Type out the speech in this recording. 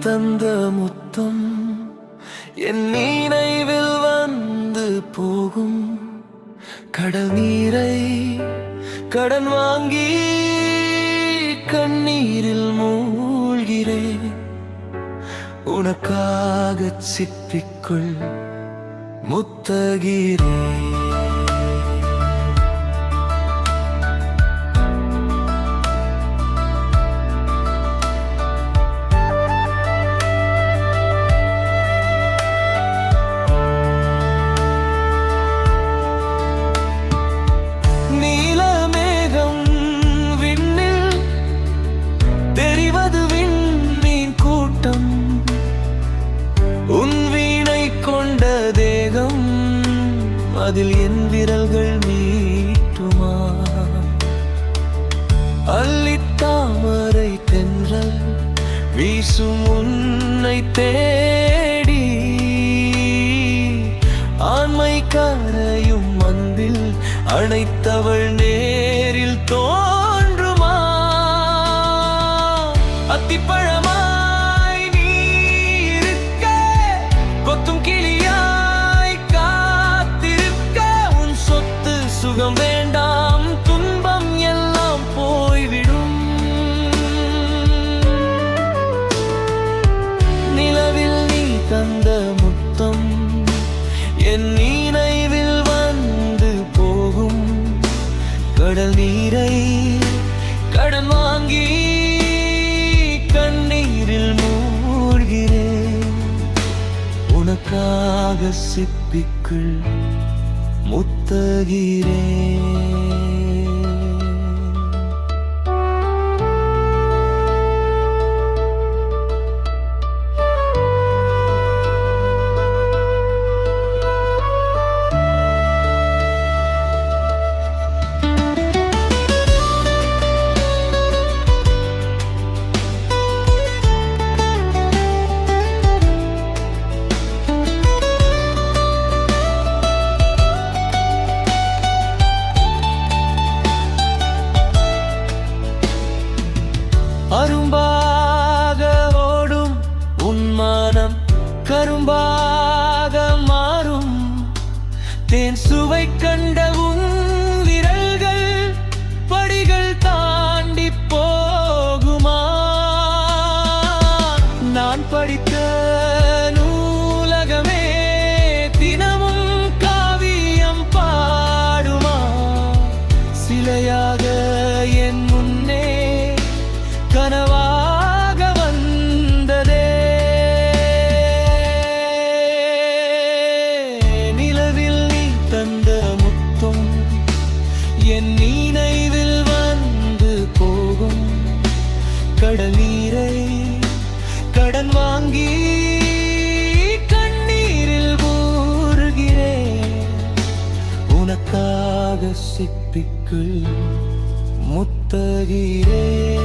தந்த முத்தம் என் நினைவில் வந்து போகும். கடல் நீரை கடன் வாங்கி கண்ணீரில் மூழ்கிறேன். உனக்காக சிப்பிக்குள் முத்தகிறேன். அதில் என் விரல்கள் மீட்டுமா? அள்ளித்தாமரை தென்றல் வீசும் உன்னை தேடி. ஆண்மை கரையும் அன்பில் அணைத்தவள் நேரில் தோன்றுமா? அத்திப்பழமா? சுகம் வேண்டாம் துன்பம் எல்லாம் போய்விடும். நிலவில் நீ தந்த முத்தம் என் நினைவில் வந்து போகும். கடல் நீரை கடன் வாங்கி கண்ணீரில் மூழ்கிறேன். உனக்காக சிப்பிக்குள் முத்தகிறேன் கடலீரை கடன் வாங்கி கண்ணீரில் ஊறுகிறேன். உனக்காக சிப்பிக்குள் முத்தகிறேன்.